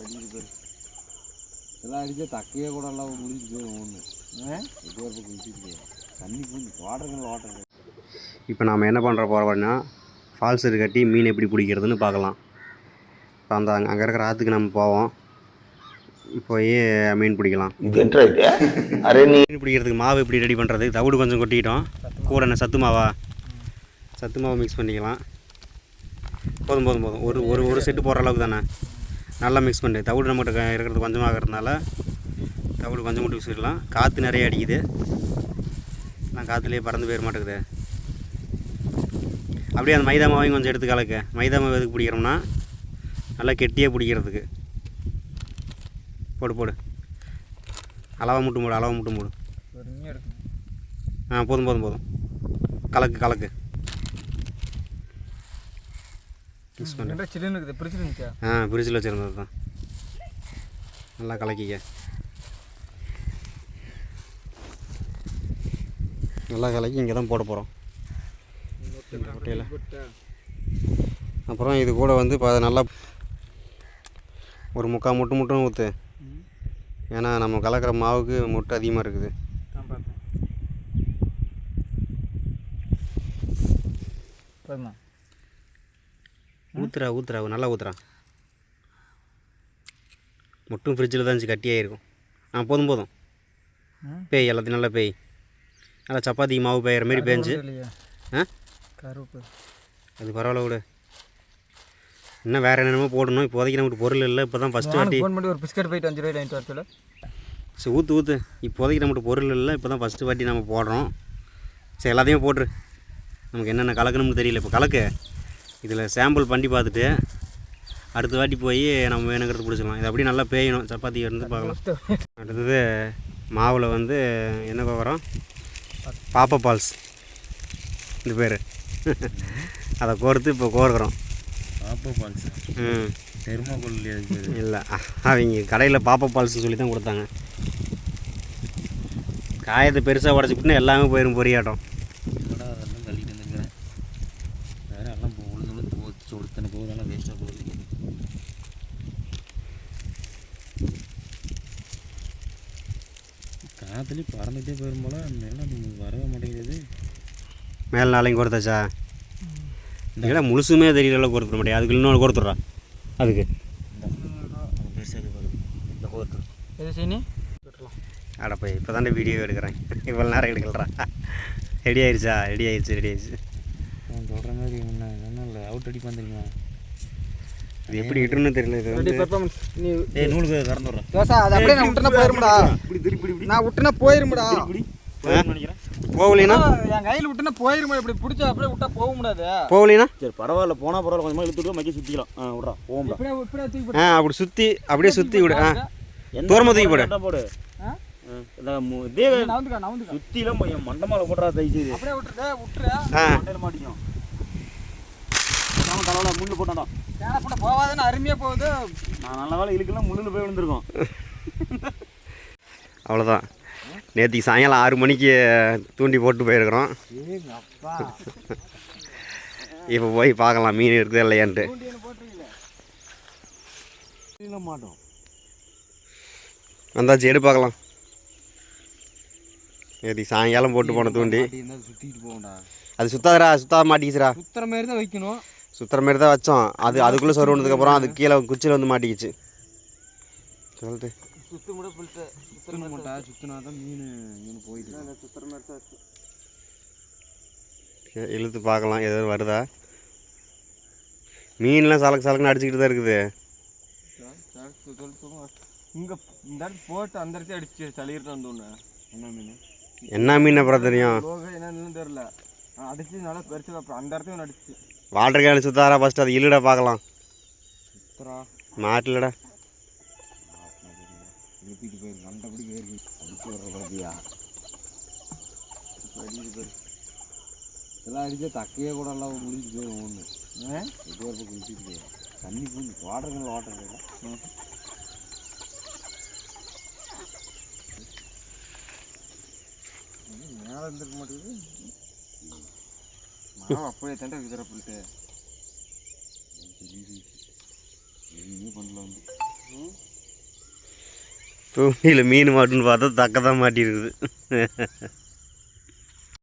அடிச்சு போயிரு இதெல்லாம் அடித்து தக்கையே கூட எல்லாம் முடிஞ்சு போயிடும் ஒன்று இப்போ ஒரு குளிச்சுட்டு தண்ணி கொஞ்சம் வாட்டர்கள் வாட்டர் இப்போ நாம் என்ன பண்ணுற போகிறோம்னா ஃபால்ஸ் கட்டி மீன் எப்படி பிடிக்கிறதுன்னு பார்க்கலாம் இப்போ அந்த அங்கே அங்கே இருக்கிற ஆற்றுக்கு நம்ம போவோம் போய் மீன் பிடிக்கலாம் அரே மீன் பிடிக்கிறதுக்கு மாவு எப்படி ரெடி பண்ணுறது தவிடு கொஞ்சம் கொட்டிக்கிட்டோம் கூட என்ன சத்து மாவா சத்து மாவு மிக்ஸ் பண்ணிக்கலாம் போதும் போதும் போதும் ஒரு ஒரு ஒரு செட்டு போடுற அளவுக்கு தானே நல்லா மிக்ஸ் பண்ணி தவிடு நம்மகிட்ட இருக்கிறது கொஞ்சமாக இருக்கிறதுனால தவிடு கொஞ்சம் மட்டும் வச்சுக்கலாம் காற்று நிறைய அடிக்குது. நான் காற்றுலேயே பறந்து போயிட மாட்டேங்குது. அப்படியே அந்த மைதா மாவையும் கொஞ்சம் எடுத்து கலக்க. மைதா மாவு எதுக்கு பிடிக்கிறோம்னா நல்லா கெட்டியாக பிடிக்கிறதுக்கு. போடு போடு. அளவாக மட்டும் போடு அளவாக மட்டும் போடு. ஆ போதும் போதும் போதும். கலக்கு கலக்கு. மிக்ஸ் பண்ணு. சில்லுன்னு இருக்குது ஆ ஃப்ரிட்ஜில் வச்சுருந்தது தான். நல்லா கலக்கிக்க. நல்லா கலக்கி இங்கே தான் போட போகிறோம் அப்புறம் இது கூட வந்து இப்போ நல்லா ஒரு முக்கால் முட்டு முட்டும் ஊற்று ஏன்னா நம்ம கலக்கிற மாவுக்கு முட்டை அதிகமாக இருக்குது. போதுமா? ஊத்துறா ஊத்துறா நல்லா ஊத்துறா. முட்டும் ஃப்ரிட்ஜில் தான் இருந்துச்சு கட்டியாக இருக்கும். ஆ போதும் போதும். பேய் எல்லாத்தையும் நல்லா பேய். நல்லா சப்பாத்தி மாவு பேயிற மாதிரி பேஞ்சு ஆ? கருப்பு. அது பரவாயில்ல விடு. இன்னும் வேறு என்னென்னமோ போடணும். இப்போதைக்கு நமக்கு பொருள் இல்லை. இப்போ தான் ஃபஸ்ட்டு வாட்டி. ஃபோன் பண்ணி ஒரு பிஸ்கட் போயிட்டு அஞ்சு ரூபாய் வாங்கிட்டு வர சொல்லு. சரி ஊற்று ஊற்று இப்போதைக்கு நம்மகிட்ட பொருள் இல்லை. இப்போ தான் ஃபஸ்ட்டு வாட்டி நம்ம போடுறோம். சரி எல்லாத்தையும் போட்டுரு. நமக்கு என்னென்ன கலக்கணும்னு தெரியல. இப்போ கலக்கு. இதில் சாம்பிள் பண்ணி பார்த்துட்டு அடுத்த வாட்டி போய் நம்ம வேணுங்கிறது பிடிச்சிக்கலாம். இது அப்படியே நல்லா பேயணும். சப்பாத்தி இருந்து பார்க்கலாம். அடுத்தது மாவில் வந்து என்ன கோக்குறோம் பாப்பா பால்ஸ் இந்த பேர். அதை கோர்த்து இப்போ கோர்க்குறோம். பாப்பா பால்ஸ் ம். தெர்மாகோல் இல்லை. அவங்க கடையில் பாப்பா பால்ஸ்னு சொல்லி தான் கொடுத்தாங்க. காயத்தை பெருசாக உடச்சிக்கிட்டுனா எல்லாமே போயிடும் பொரியாட்டம் காற்றுலேயே பறந்துகிட்டே போயிடும் போல. எல்லாம் வரவே மாட்டேங்குது. மேலே நாளையும் கொடுத்தாச்சா இல்லை முழுசுமே தெரியல அளவுக்கு கொடுத்துட மாட்டேன். அதுக்கு இன்னொன்று கொடுத்துட்றா. அதுக்கு. இந்த அட போய் இப்போ தானே வீடியோ எடுக்கிறேன். இவ்வளோ நேரம் எடுக்கலடா. ரெடி ஆயிடுச்சா ரெடி ஆயிடுச்சு ரெடி ஆயிடுச்சு நான் சொல்கிற மாதிரி என்ன என்ன இல்லை? அவுட் அடிப்பான் தெரியுமா? இது எப்படி இட்டுன்னு தெரியல இது ரெடி வந்து பெர்ஃபார்மன்ஸ் நீ ஏய் நூலுக்கு திறந்து விட்றேன் தோசை அது அப்படியே நான் விட்டுனா போயிருமுடா. இப்படி திருப்பி இப்படி நான் விட்டுனா போயிருமுடா. போகலினா? என் கையில் விட்டுனா போயிருமா? இப்படி பிடிச்சா அப்படியே விட்டா போக முடியாது. போகலினா? சரி பரவாயில்ல போனால் பரவாயில்ல கொஞ்சமாக இழுத்துட்டு மக்கி சுற்றிக்கலாம் ஆ விட்றா ஓம்டா இப்படியே இப்படியே தூக்கி ஆ அப்படி சுற்றி அப்படியே சுற்றி விடு ஆ. எந்த தூரமா தூக்கி போடு. போடு? என் மண்டமால போடுறா தயவு செய்து அப்படியே விட்டுரு விட்டுரு. மண்டையில மாட்டிக்கும் தலைவல முள்ளு போட்டான்டா தேனை போட போவாதுன்னு அருமையாக போகுது. நான் நல்ல வேலை இழுக்கலாம் முள்ளில் போய் விழுந்திருக்கோம். அவ்வளோதான் நேற்றுக்கு சாயங்காலம் ஆறு மணிக்கு தூண்டி போட்டு போயிருக்கிறோம். இப்போ போய் பார்க்கலாம் மீன் இருக்குதா இல்லையான்ட்டு. இல்லை மாட்டோம். வந்தாச்சு எடு பார்க்கலாம். நேற்றுக்கு சாயங்காலம் போட்டு போன தூண்டி. சுற்றிட்டு போகண்டா அது சுத்தாதரா சுத்தாத மாட்டிக்கிச்சுரா சுத்துற மாதிரி தான் வைக்கணும். சுத்துற மாதிரி தான் வச்சோம். அது அதுக்குள்ளே சொருவனதுக்கப்புறம் அது கீழே குச்சியில் வந்து மாட்டிக்கிச்சு. சொல்லிட்டு சுத்து கூட புளித்து சுத்தன மாட்டா சுத்தினா தான் மீன் மீன் போயிட்டு சுத்துற மாதிரி தான் சரி, இழுத்து பார்க்கலாம். ஏதாவது வருதா? மீன்லாம் சலக்கு சலக்குன்னு அடிச்சுக்கிட்டு தான் இருக்குது. இங்க இந்த இடத்து போட்டு அந்த இடத்துல அடிச்சு சளிகிட்டு வந்தோன்னு. என்ன மீன்? என்ன மீன் அப்புறம் தெரியும்? என்னன்னு தெரியல. அடிச்சு நல்லா பெருசு அப்புறம் அந்த இடத்தையும் அடிச்சு. வாட்டர் கேன் சுத்தாரா ஃபஸ்ட்டு அது இழுடா பார்க்கலாம். சுத்துறா மாட்டிலடா. இதெல்லாம் அடிச்சா தக்கையே கூட எல்லாம் முடிஞ்சு போயிடும் ஒன்று எது ஒரு பக்கம் குளிச்சுட்டு போயிடும் தண்ணி பூந்து வாட்டர்கள் வாட்டர்கள் மேலே இருந்திருக்க மாட்டேங்குது. அப்படியே மீன் மாட்டுன்னு பார்த்தா தக்க தான் மாட்டியிருக்குது